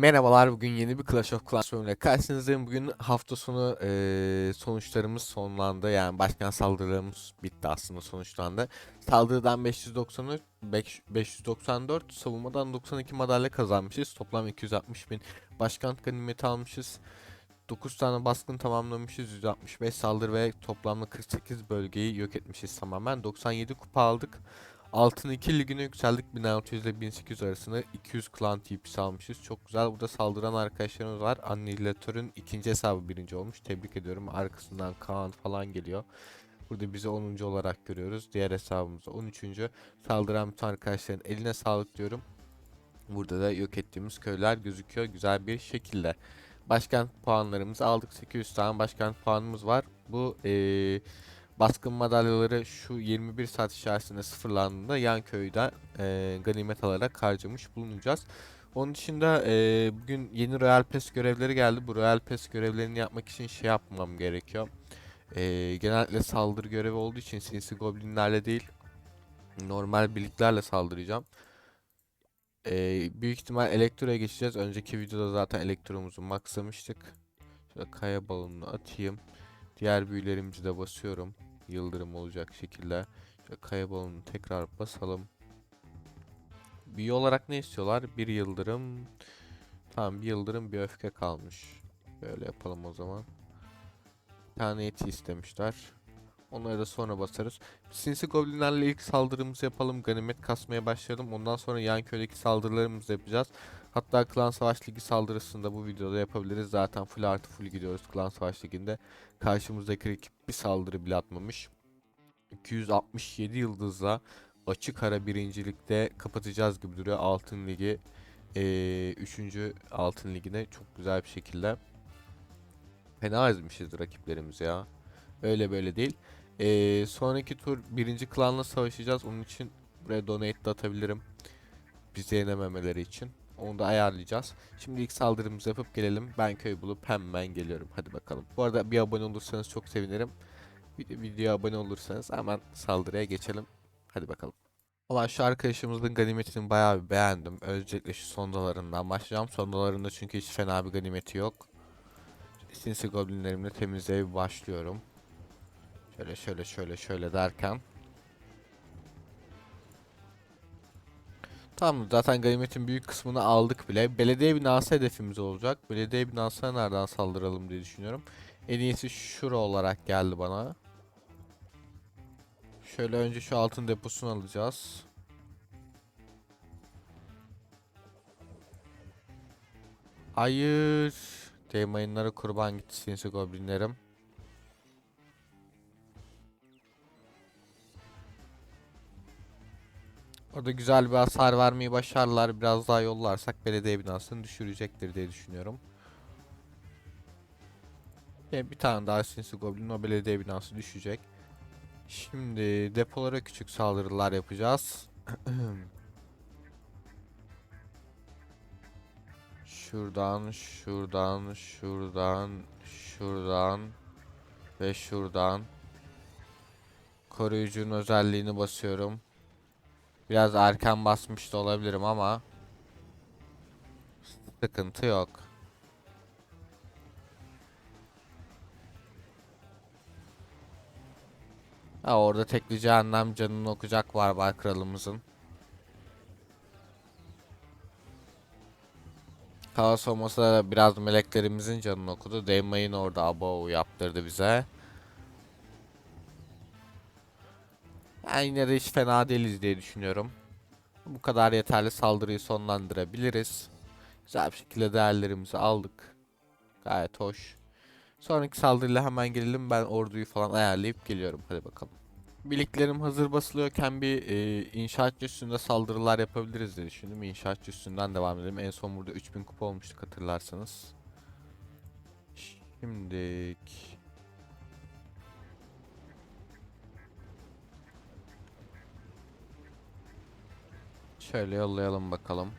Merhabalar bugün yeni bir Clash of Clans bölümüyle karşınızdayım. Bugün hafta sonu eee, sonuçlarımız sonlandı. Yani başkan saldırılarımız bitti aslında sonuçlandı. Saldırıdan 593, beş- 594, savunmadan 92 madalya kazanmışız. Toplam 260 bin başkan ganimeti almışız. 9 tane baskın tamamlamışız. 165 saldırı ve toplamda 48 bölgeyi yok etmişiz tamamen. 97 kupa aldık. Altın 2 ligine yükseldik 1600 ile 1800 arasında 200 klan TP'si almışız. Çok güzel. Burada saldıran arkadaşlarımız var. Annihilator'un ikinci hesabı birinci olmuş. Tebrik ediyorum. Arkasından Kaan falan geliyor. Burada bizi 10. olarak görüyoruz. Diğer hesabımızda 13. Saldıran bütün arkadaşların eline sağlık diyorum. Burada da yok ettiğimiz köyler gözüküyor güzel bir şekilde. Başkan puanlarımızı aldık. 800 tane başkan puanımız var. Bu eee baskın madalyaları şu 21 saat içerisinde sıfırlandığında yan köyden eee, ganimet alarak harcamış bulunacağız. Onun dışında eee, bugün yeni Royal Pass görevleri geldi. Bu Royal Pass görevlerini yapmak için şey yapmam gerekiyor. Eee, genellikle saldırı görevi olduğu için sinsi goblinlerle değil normal birliklerle saldıracağım. Eee, büyük ihtimal elektroya geçeceğiz. Önceki videoda zaten elektromuzu maxlamıştık. Şöyle kaya balonunu atayım. Diğer büyülerimizi de basıyorum. Yıldırım olacak şekilde. Şöyle kaya balonunu tekrar basalım. Büyü olarak ne istiyorlar? Bir yıldırım. Tamam bir yıldırım bir öfke kalmış. Böyle yapalım o zaman. Bir tane eti istemişler. Onları da sonra basarız. Sinsi goblinlerle ilk saldırımızı yapalım. Ganimet kasmaya başlayalım. Ondan sonra yan köydeki saldırılarımızı yapacağız. Hatta Klan Savaş Ligi saldırısında bu videoda yapabiliriz. Zaten full artı full gidiyoruz Klan Savaş Ligi'nde. Karşımızdaki rakip bir saldırı bile atmamış. 267 yıldızla açık ara birincilikte kapatacağız gibi duruyor Altın Ligi. 3. Altın Ligi'ne çok güzel bir şekilde. Fena ezmişiz rakiplerimizi ya. Öyle böyle değil. Ee, sonraki tur birinci klanla savaşacağız. Onun için buraya donate de atabilirim. Bizi yenememeleri için. Onu da ayarlayacağız. Şimdi ilk saldırımızı yapıp gelelim. Ben köy bulup hemen geliyorum. Hadi bakalım. Bu arada bir abone olursanız çok sevinirim. Vid- Videoya abone olursanız hemen saldırıya geçelim. Hadi bakalım. Ulan şu arkadaşımızın ganimetini bayağı bir beğendim. Öncelikle şu sondalarından başlayacağım. Sondalarında çünkü hiç fena bir ganimeti yok. Sinsi goblinlerimle temizliğe başlıyorum. Şöyle şöyle şöyle şöyle derken. Tamam zaten ganimetin büyük kısmını aldık bile. Belediye binası hedefimiz olacak. Belediye binasına nereden saldıralım diye düşünüyorum. En iyisi şura olarak geldi bana. Şöyle önce şu altın deposunu alacağız. Hayır. Dev mayınlara kurban gitti sinsi goblinlerim. Orada güzel bir hasar vermeyi başarırlar. Biraz daha yollarsak belediye binasını düşürecektir diye düşünüyorum. E, bir tane daha sinsi goblin o belediye binası düşecek. Şimdi depolara küçük saldırılar yapacağız. Şuradan, şuradan, şuradan, şuradan ve şuradan. Koruyucunun özelliğini basıyorum. Biraz erken basmış da olabilirim ama sıkıntı yok. Ha orada tekli cehennem canını okuyacak var kralımızın. Kaos olmasa da biraz meleklerimizin canını okudu. Değmeyin orada abo yaptırdı bize. Yani yine de hiç fena değiliz diye düşünüyorum. Bu kadar yeterli saldırıyı sonlandırabiliriz. Güzel bir şekilde değerlerimizi aldık. Gayet hoş. Sonraki saldırıyla hemen gelelim. Ben orduyu falan ayarlayıp geliyorum. Hadi bakalım. Birliklerim hazır basılıyorken bir e, inşaatçı üstünde saldırılar yapabiliriz diye düşündüm. İnşaatçı üstünden devam edelim. En son burada 3000 kupa olmuştuk hatırlarsanız. Şimdilik Şöyle yollayalım bakalım.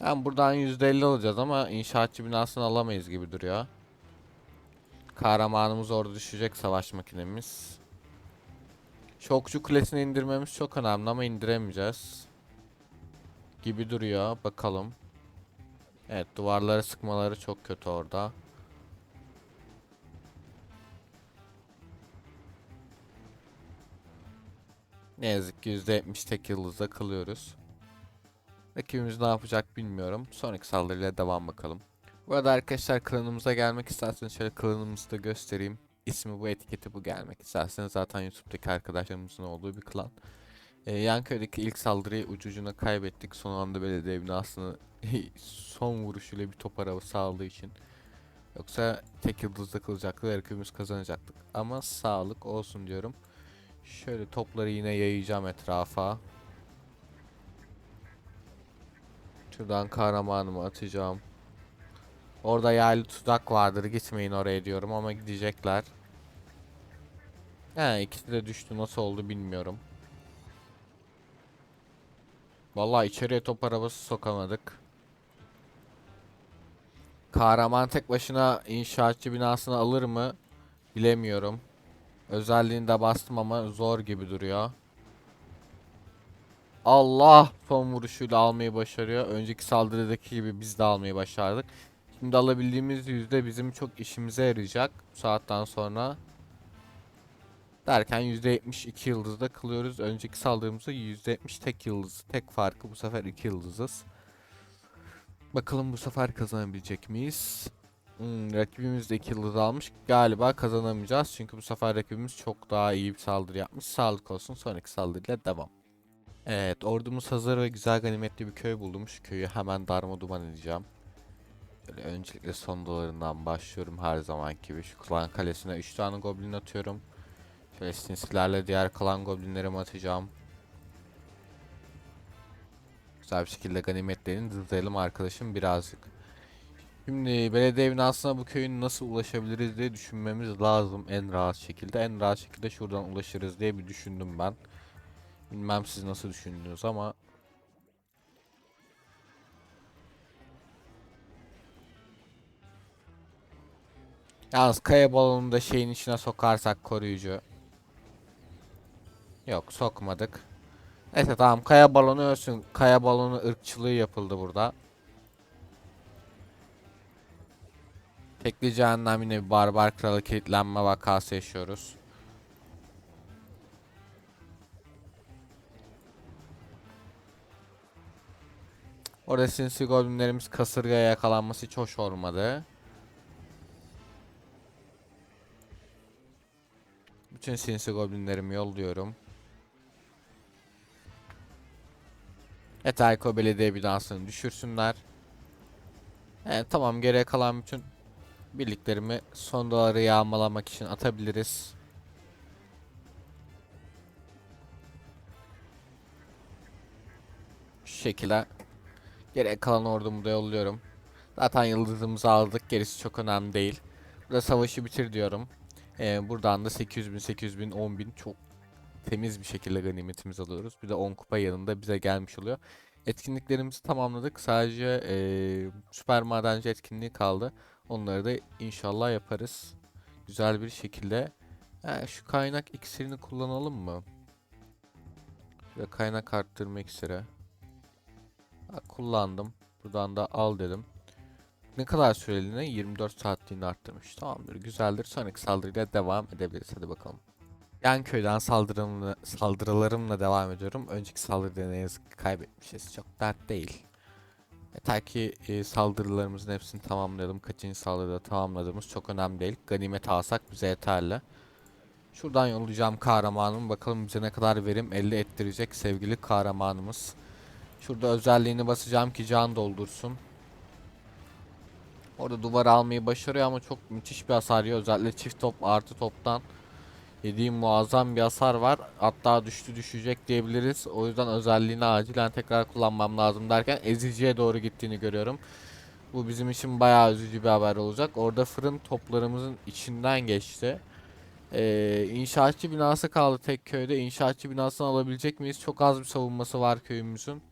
Yani buradan %50 alacağız ama inşaatçı binasını alamayız gibi duruyor. Kahramanımız orada düşecek savaş makinemiz. Şokçu kulesini indirmemiz çok önemli ama indiremeyeceğiz. Gibi duruyor. Bakalım. Evet duvarları sıkmaları çok kötü orada. Ne yazık ki %70 tek yıldızda kalıyoruz. Rakibimiz ne yapacak bilmiyorum. Sonraki saldırıyla devam bakalım. Bu arada arkadaşlar klanımıza gelmek isterseniz şöyle klanımızı da göstereyim. İsmi bu etiketi bu gelmek isterseniz zaten YouTube'daki arkadaşlarımızın olduğu bir klan. Ee, Yanköy'deki ilk saldırıyı ucucuna kaybettik. Son anda belediye binasını son vuruşuyla bir top araba sağladığı için. Yoksa tek yıldızda kalacaktı ve rakibimiz kazanacaktık. Ama sağlık olsun diyorum. Şöyle topları yine yayacağım etrafa. Şuradan kahramanımı atacağım. Orada yaylı tuzak vardır. Gitmeyin oraya diyorum ama gidecekler. He ikisi de düştü. Nasıl oldu bilmiyorum. Vallahi içeriye top arabası sokamadık. Kahraman tek başına inşaatçı binasını alır mı? Bilemiyorum. Özelliğini de bastım ama zor gibi duruyor. Allah son vuruşuyla almayı başarıyor. Önceki saldırıdaki gibi biz de almayı başardık. Şimdi alabildiğimiz yüzde bizim çok işimize yarayacak bu saatten sonra. Derken %72 yıldızda kılıyoruz. Önceki saldırımızda %70 tek yıldız. Tek farkı bu sefer 2 yıldızız. Bakalım bu sefer kazanabilecek miyiz? Hmm, rakibimiz de 2 yıldız almış. Galiba kazanamayacağız. Çünkü bu sefer rakibimiz çok daha iyi bir saldırı yapmış. Sağlık olsun. Sonraki saldırıyla devam. Evet ordumuz hazır ve güzel ganimetli bir köy buldum. Şu köyü hemen darma duman edeceğim. Böyle öncelikle son dolarından başlıyorum her zaman gibi. Şu klan kalesine 3 tane goblin atıyorum. Şöyle sinsilerle diğer kalan goblinlerimi atacağım. Güzel bir şekilde ganimetlerini dızlayalım arkadaşım birazcık. Şimdi belediye binasına bu köyün nasıl ulaşabiliriz diye düşünmemiz lazım en rahat şekilde. En rahat şekilde şuradan ulaşırız diye bir düşündüm ben. Bilmem siz nasıl düşündünüz ama Yalnız kaya balonunu da şeyin içine sokarsak koruyucu. Yok sokmadık. Neyse tamam kaya balonu ölsün. Kaya balonu ırkçılığı yapıldı burada. Tekli cehennem yine bir barbar kralı kilitlenme vakası yaşıyoruz. Orada sinsi goblinlerimiz kasırgaya yakalanması hiç hoş olmadı. Bütün sinsi goblinlerimi yolluyorum. Yeter ki o belediye binasını düşürsünler. Evet tamam geriye kalan bütün birliklerimi son doları yağmalamak için atabiliriz. Şu şekilde geriye kalan ordumu da yolluyorum. Zaten yıldızımızı aldık gerisi çok önemli değil. Burada savaşı bitir diyorum. Ee, buradan da 800 bin, 800 bin, 10 bin çok temiz bir şekilde ganimetimizi alıyoruz. Bir de 10 kupa yanında bize gelmiş oluyor. Etkinliklerimizi tamamladık. Sadece ee, süper madenci etkinliği kaldı. Onları da inşallah yaparız. Güzel bir şekilde. Ha, şu kaynak iksirini kullanalım mı? Şöyle kaynak arttırma iksiri. Ha, kullandım. Buradan da al dedim. Ne kadar süreliğine? 24 saatliğini arttırmış. Tamamdır, güzeldir. Sonraki saldırıyla devam edebiliriz. Hadi bakalım. Yan köyden saldırılarımla devam ediyorum. Önceki saldırıda ne yazık ki kaybetmişiz. Çok dert değil. Yeter ki e, saldırılarımızın hepsini tamamlayalım. Kaçıncı saldırıda tamamladığımız çok önemli değil. Ganimet alsak bize yeterli. Şuradan yollayacağım kahramanım. Bakalım bize ne kadar verim elde ettirecek sevgili kahramanımız. Şurada özelliğini basacağım ki can doldursun. Orada duvar almayı başarıyor ama çok müthiş bir hasar yiyor. Özellikle çift top artı toptan yediğim muazzam bir hasar var. Hatta düştü düşecek diyebiliriz. O yüzden özelliğini acilen tekrar kullanmam lazım derken eziciye doğru gittiğini görüyorum. Bu bizim için bayağı üzücü bir haber olacak. Orada fırın toplarımızın içinden geçti. Ee, inşaatçı binası kaldı tek köyde. İnşaatçı binasını alabilecek miyiz? Çok az bir savunması var köyümüzün.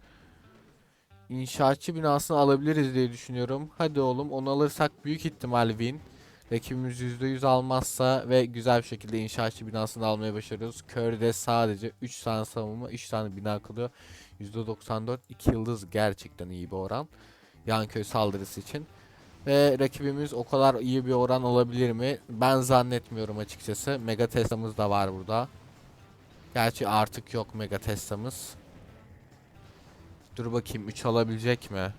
İnşaatçı binasını alabiliriz diye düşünüyorum. Hadi oğlum onu alırsak büyük ihtimal win. Rakibimiz %100 almazsa ve güzel bir şekilde inşaatçı binasını almaya başarıyoruz. Curry'de sadece 3 tane savunma, 3 tane bina kalıyor. %94 2 yıldız gerçekten iyi bir oran. Yanköy saldırısı için. Ve rakibimiz o kadar iyi bir oran olabilir mi? Ben zannetmiyorum açıkçası. Mega Tesla'mız da var burada. Gerçi artık yok Mega Tesla'mız. Dur bakayım 3 alabilecek mi?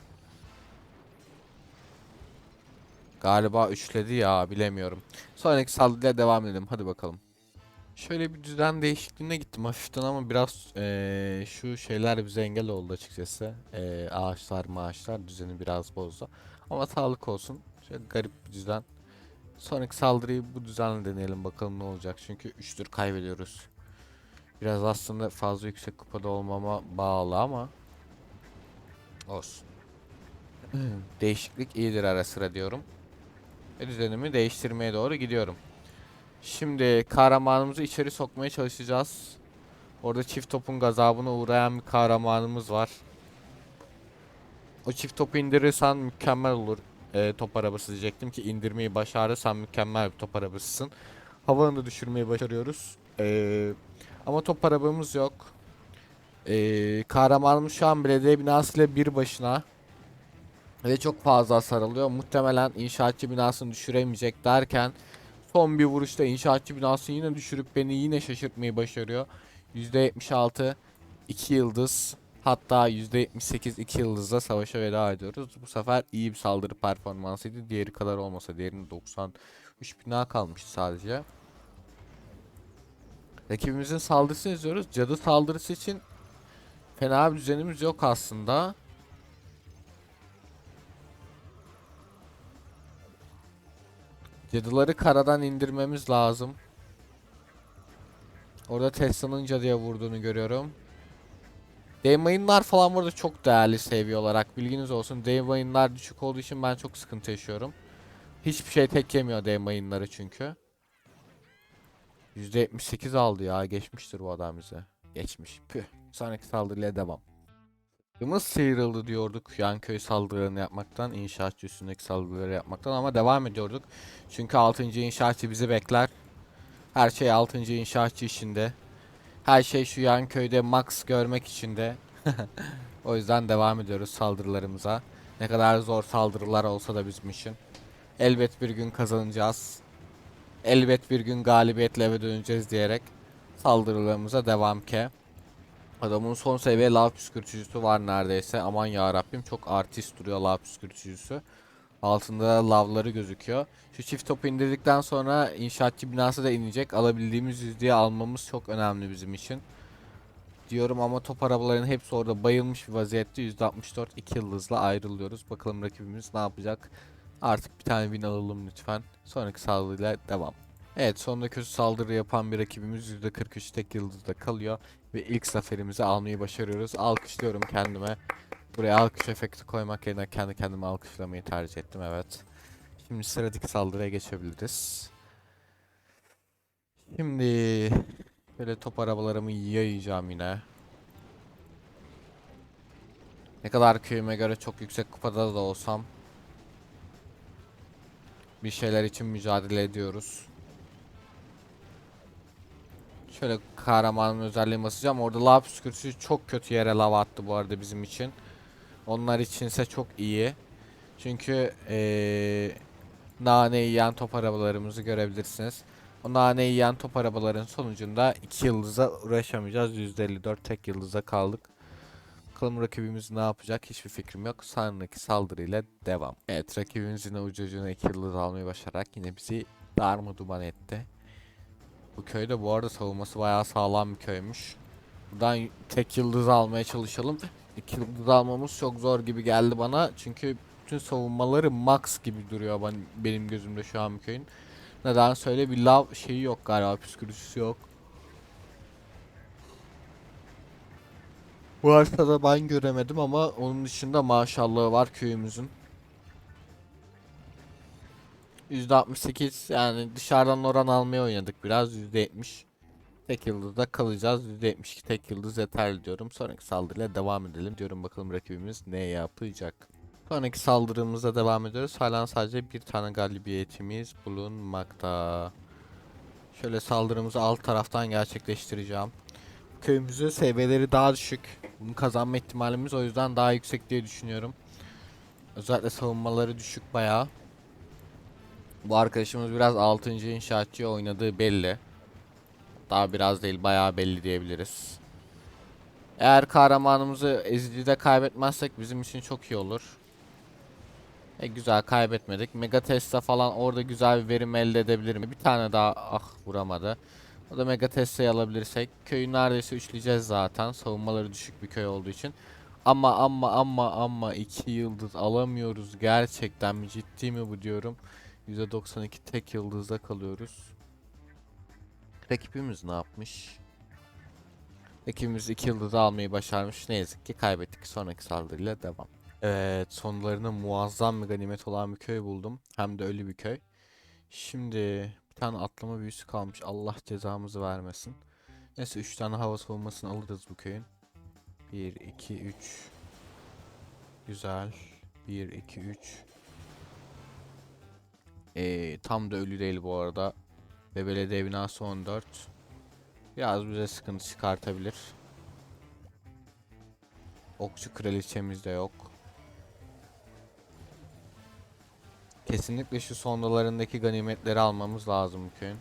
Galiba üçledi ya bilemiyorum. Sonraki saldırıya devam edelim. Hadi bakalım. Şöyle bir düzen değişikliğine gittim hafiften ama biraz eee, şu şeyler bize engel oldu açıkçası. Eee, ağaçlar maaşlar düzeni biraz bozdu. Ama sağlık olsun. Şöyle garip bir düzen. Sonraki saldırıyı bu düzenle deneyelim bakalım ne olacak. Çünkü 3'tür kaybediyoruz. Biraz aslında fazla yüksek kupada olmama bağlı ama olsun. Değişiklik iyidir ara sıra diyorum. Ve düzenimi değiştirmeye doğru gidiyorum. Şimdi kahramanımızı içeri sokmaya çalışacağız. Orada çift topun gazabına uğrayan bir kahramanımız var. O çift topu indirirsen mükemmel olur. Ee, top arabası diyecektim ki indirmeyi başarırsan mükemmel bir top arabasısın. Havanı da düşürmeyi başarıyoruz. Ee, ama top arabamız yok. Ee, kahramanımız şu an belediye binasıyla bir başına. Ve çok fazla hasar alıyor. Muhtemelen inşaatçı binasını düşüremeyecek derken son bir vuruşta inşaatçı binasını yine düşürüp beni yine şaşırtmayı başarıyor. %76 2 yıldız hatta %78 2 yıldızla savaşa veda ediyoruz. Bu sefer iyi bir saldırı performansıydı. Diğeri kadar olmasa diğerinin 93 bina kalmıştı sadece. Rakibimizin saldırısını izliyoruz. Cadı saldırısı için fena bir düzenimiz yok aslında. Cadıları karadan indirmemiz lazım. Orada Tesla'nın cadıya vurduğunu görüyorum. Demayınlar falan burada çok değerli seviye olarak bilginiz olsun. Demayınlar düşük olduğu için ben çok sıkıntı yaşıyorum. Hiçbir şey tek yemiyor Demayınları çünkü. %78 aldı ya geçmiştir bu adam bize. Geçmiş. Püh. Sonraki saldırıya devam. Yımız sıyrıldı diyorduk yan köy saldırılarını yapmaktan, inşaatçı üstündeki saldırıları yapmaktan ama devam ediyorduk. Çünkü 6. inşaatçı bizi bekler. Her şey 6. inşaatçı işinde. Her şey şu yan köyde max görmek içinde. o yüzden devam ediyoruz saldırılarımıza. Ne kadar zor saldırılar olsa da bizim için. Elbet bir gün kazanacağız. Elbet bir gün galibiyetle eve döneceğiz diyerek saldırılarımıza devam ke. Adamın son seviye lav püskürtücüsü var neredeyse. Aman ya Rabbim çok artist duruyor lav püskürtücüsü. Altında da lavları gözüküyor. Şu çift topu indirdikten sonra inşaatçı binası da inecek. Alabildiğimiz yüzdeye almamız çok önemli bizim için. Diyorum ama top arabaların hepsi orada bayılmış bir vaziyette %64 2 yıldızla ayrılıyoruz. Bakalım rakibimiz ne yapacak. Artık bir tane win alalım lütfen. Sonraki saldırıyla devam. Evet sonunda kötü saldırı yapan bir rakibimiz %43 tek yıldızda kalıyor. Ve ilk zaferimizi almayı başarıyoruz. Alkışlıyorum kendime. Buraya alkış efekti koymak yerine kendi kendime alkışlamayı tercih ettim evet. Şimdi sıradaki saldırıya geçebiliriz. Şimdi böyle top arabalarımı yayacağım yine. Ne kadar köyüme göre çok yüksek kupada da olsam bir şeyler için mücadele ediyoruz. Şöyle kahramanın özelliğini basacağım. Orada lav püskürtücü çok kötü yere lava attı bu arada bizim için. Onlar içinse çok iyi. Çünkü ee, nane yiyen top arabalarımızı görebilirsiniz. O nane yiyen top arabaların sonucunda 2 yıldıza uğraşamayacağız. %54 tek yıldıza kaldık. Bakalım rakibimiz ne yapacak hiçbir fikrim yok. Sonraki saldırıyla devam. Evet rakibimiz yine ucu ucuna 2 yıldız almayı başararak yine bizi darma duman etti. Bu köyde bu arada savunması bayağı sağlam bir köymüş. Buradan tek yıldız almaya çalışalım. İki yıldız almamız çok zor gibi geldi bana. Çünkü bütün savunmaları max gibi duruyor ben, benim gözümde şu an bu köyün. Neden söyle bir lav şeyi yok galiba püskürtüsü yok. Bu haritada ben göremedim ama onun dışında maşallahı var köyümüzün. %68 yani dışarıdan oran almaya oynadık biraz %70. Tek yıldızda kalacağız. %72 tek yıldız yeterli diyorum. Sonraki saldırıyla devam edelim diyorum. Bakalım rakibimiz ne yapacak. Sonraki saldırımıza devam ediyoruz. Hala sadece bir tane galibiyetimiz bulunmakta. Şöyle saldırımızı alt taraftan gerçekleştireceğim. Köyümüzün seviyeleri daha düşük. Bunu kazanma ihtimalimiz o yüzden daha yüksek diye düşünüyorum. Özellikle savunmaları düşük bayağı. Bu arkadaşımız biraz 6. inşaatçı oynadığı belli. Daha biraz değil bayağı belli diyebiliriz. Eğer kahramanımızı ezicide kaybetmezsek bizim için çok iyi olur. E güzel kaybetmedik. Mega Tesla falan orada güzel bir verim elde edebilirim. Bir tane daha ah vuramadı. O da Mega Tesla'yı alabilirsek köyü neredeyse üçleyeceğiz zaten. Savunmaları düşük bir köy olduğu için. Ama ama ama ama 2 yıldız alamıyoruz. Gerçekten mi ciddi mi bu diyorum. %92 tek yıldızda kalıyoruz. Rakibimiz ne yapmış? Rakibimiz 2 yıldız almayı başarmış. Ne yazık ki kaybettik. Sonraki saldırıyla devam. Evet sonlarına muazzam bir ganimet olan bir köy buldum. Hem de ölü bir köy. Şimdi bir tane atlama büyüsü kalmış. Allah cezamızı vermesin. Neyse 3 tane hava savunmasını alırız bu köyün. 1, 2, 3. Güzel. 1, 2, 3. Ee, tam da ölü değil bu arada. Ve belediye binası 14. Biraz bize sıkıntı çıkartabilir. Okçu kraliçemiz de yok. Kesinlikle şu sondalarındaki ganimetleri almamız lazım köyün.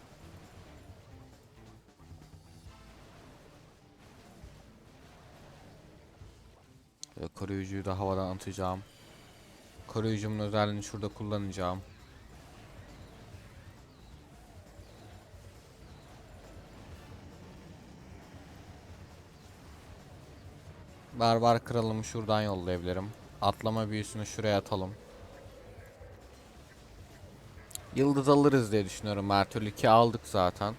Ve koruyucuyu da havadan atacağım. Koruyucumun özelliğini şurada kullanacağım. Barbar kralımı şuradan yollayabilirim. Atlama büyüsünü şuraya atalım. Yıldız alırız diye düşünüyorum her türlü ki aldık zaten.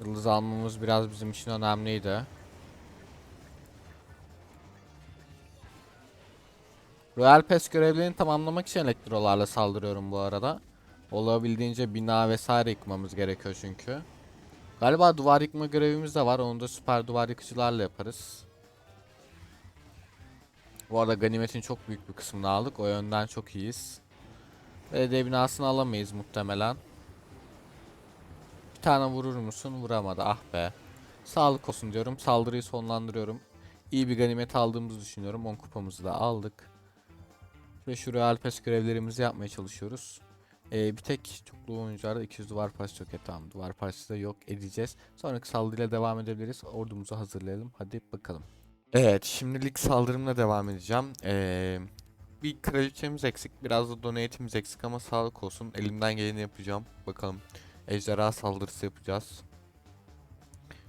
Yıldız almamız biraz bizim için önemliydi. Royal Pass görevlerini tamamlamak için elektrolarla saldırıyorum bu arada. Olabildiğince bina vesaire yıkmamız gerekiyor çünkü. Galiba duvar yıkma görevimiz de var. Onu da süper duvar yıkıcılarla yaparız. Bu arada ganimetin çok büyük bir kısmını aldık. O yönden çok iyiyiz. Belediye binasını alamayız muhtemelen. Bir tane vurur musun? Vuramadı. Ah be. Sağlık olsun diyorum. Saldırıyı sonlandırıyorum. İyi bir ganimet aldığımızı düşünüyorum. 10 kupamızı da aldık. Ve şu Royal görevlerimizi yapmaya çalışıyoruz. Ee, bir tek çoklu oyuncularda 200 duvar parçası yok. E, tamam duvar parçası da yok edeceğiz. Sonraki saldırıyla devam edebiliriz. Ordumuzu hazırlayalım. Hadi bakalım. Evet şimdilik saldırımla devam edeceğim. Ee, bir kraliçemiz eksik. Biraz da donate'imiz eksik ama sağlık olsun. Elimden geleni yapacağım. Bakalım. Ejderha saldırısı yapacağız.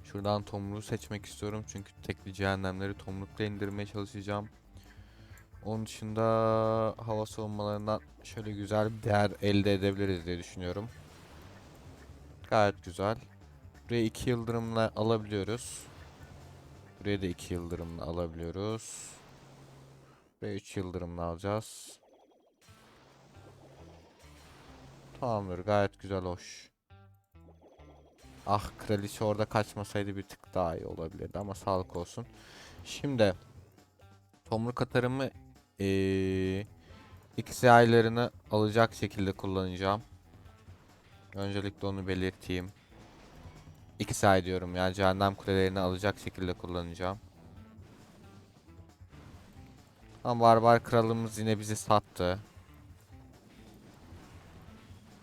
Şuradan tomruğu seçmek istiyorum. Çünkü tekli cehennemleri tomrukla indirmeye çalışacağım. Onun dışında hava savunmalarından şöyle güzel bir değer elde edebiliriz diye düşünüyorum. Gayet güzel. Buraya 2 yıldırımla alabiliyoruz. Buraya da 2 yıldırımla alabiliyoruz. Buraya 3 yıldırımla alacağız. Tamamdır gayet güzel hoş. Ah kraliçe orada kaçmasaydı bir tık daha iyi olabilirdi ama sağlık olsun. Şimdi tomruk atarımı ee, X aylarını alacak şekilde kullanacağım. Öncelikle onu belirteyim. Ay diyorum yani cehennem kulelerini alacak şekilde kullanacağım. Ama barbar kralımız yine bizi sattı.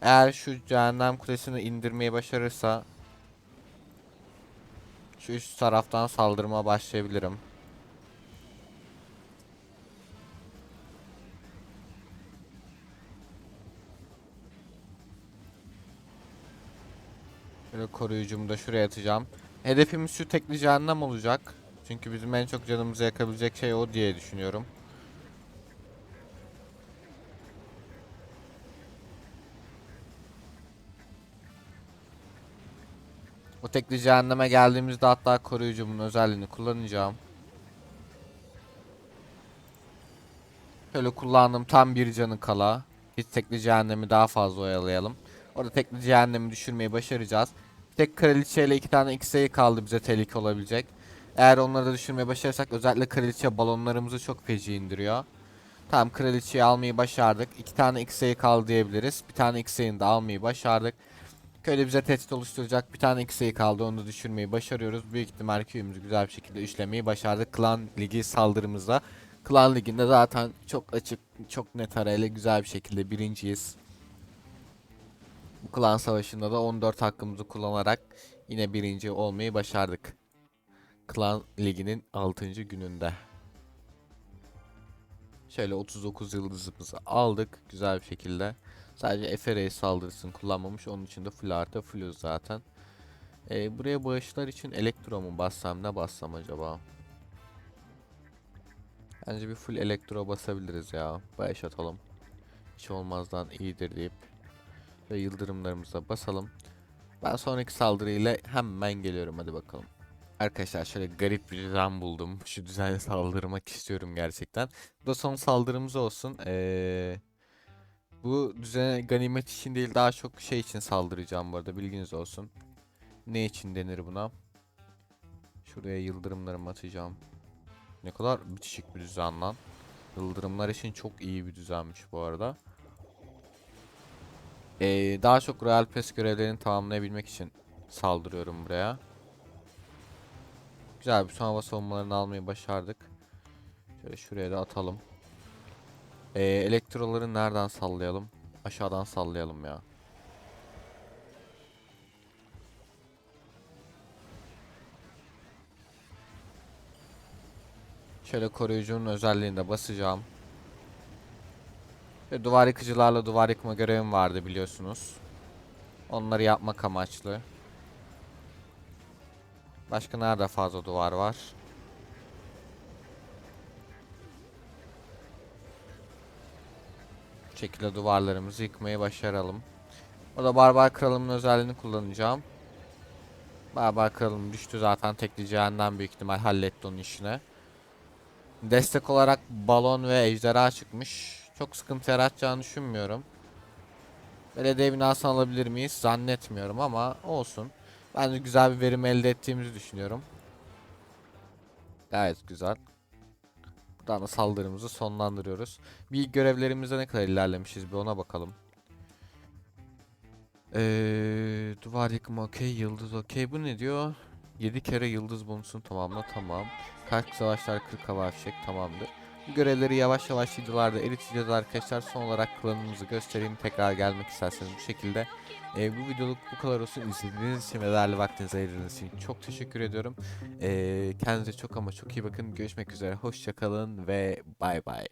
Eğer şu cehennem kulesini indirmeyi başarırsa şu üst taraftan saldırma başlayabilirim. Şöyle koruyucumu da şuraya atacağım. Hedefimiz şu tekli cehennem olacak. Çünkü bizim en çok canımızı yakabilecek şey o diye düşünüyorum. O tekli cehenneme geldiğimizde hatta koruyucumun özelliğini kullanacağım. Şöyle kullandım tam bir canı kala. Hiç tekli cehennemi daha fazla oyalayalım. Orada tekli cehennemi düşürmeyi başaracağız. Tek kraliçeyle iki tane X-ray kaldı bize tehlike olabilecek. Eğer onları da düşürmeyi başarırsak özellikle kraliçe balonlarımızı çok feci indiriyor. Tamam kraliçeyi almayı başardık. İki tane X'eyi kaldı diyebiliriz. Bir tane X'eyi de almayı başardık. Köyde bize tehdit oluşturacak bir tane X'eyi kaldı. Onu da düşürmeyi başarıyoruz. Büyük ihtimal köyümüzü güzel bir şekilde işlemeyi başardık. Klan Ligi saldırımızda. Klan Ligi'nde zaten çok açık, çok net arayla güzel bir şekilde birinciyiz. Klan savaşında da 14 hakkımızı kullanarak yine birinci olmayı başardık. Klan Ligi'nin 6. gününde. Şöyle 39 yıldızımızı aldık güzel bir şekilde. Sadece Efere'ye saldırısını kullanmamış. Onun için de full artı fulluz zaten. Ee, buraya bağışlar için elektro mu bassam ne bassam acaba? Bence bir full elektro basabiliriz ya. Bağış atalım. Hiç olmazdan iyidir deyip. Ve yıldırımlarımıza basalım. Ben sonraki saldırıyla hemen geliyorum hadi bakalım. Arkadaşlar şöyle garip bir düzen buldum. Şu düzenle saldırmak istiyorum gerçekten. Bu da son saldırımız olsun. Ee, bu düzene ganimet için değil daha çok şey için saldıracağım bu arada bilginiz olsun. Ne için denir buna? Şuraya yıldırımlarımı atacağım. Ne kadar bitişik bir düzen lan. Yıldırımlar için çok iyi bir düzenmiş bu arada. Ee, daha çok Royal Pass görevlerini tamamlayabilmek için saldırıyorum buraya. Güzel bir son hava savunmalarını almayı başardık. Şöyle şuraya da atalım. Ee, elektroları nereden sallayalım? Aşağıdan sallayalım ya. Şöyle koruyucunun özelliğini de basacağım. Ve duvar yıkıcılarla duvar yıkma görevim vardı biliyorsunuz. Onları yapmak amaçlı. Başka nerede fazla duvar var? Bu şekilde duvarlarımızı yıkmayı başaralım. O da barbar kralımın özelliğini kullanacağım. Barbar kralım düştü zaten tekleyeceğinden büyük ihtimal halletti onun işine. Destek olarak balon ve ejderha çıkmış. Çok sıkıntı yaratacağını düşünmüyorum. Belediye binasını alabilir miyiz? Zannetmiyorum ama olsun. Bence güzel bir verim elde ettiğimizi düşünüyorum. Gayet güzel. Buradan da saldırımızı sonlandırıyoruz. Bir görevlerimizde ne kadar ilerlemişiz bir ona bakalım. Ee, duvar yıkımı okey, yıldız okey. Bu ne diyor? 7 kere yıldız bonusunu tamamla tamam. Kalp savaşlar 40 hava fişek tamamdır. Görevleri yavaş yavaş videolarda eriteceğiz arkadaşlar. Son olarak klanımızı göstereyim. Tekrar gelmek isterseniz bu şekilde. Ee, bu videoluk bu kadar olsun. İzlediğiniz için ve değerli vaktinizi ayırdığınız için çok teşekkür ediyorum. Ee, kendinize çok ama çok iyi bakın. Görüşmek üzere. Hoşçakalın ve bay bay.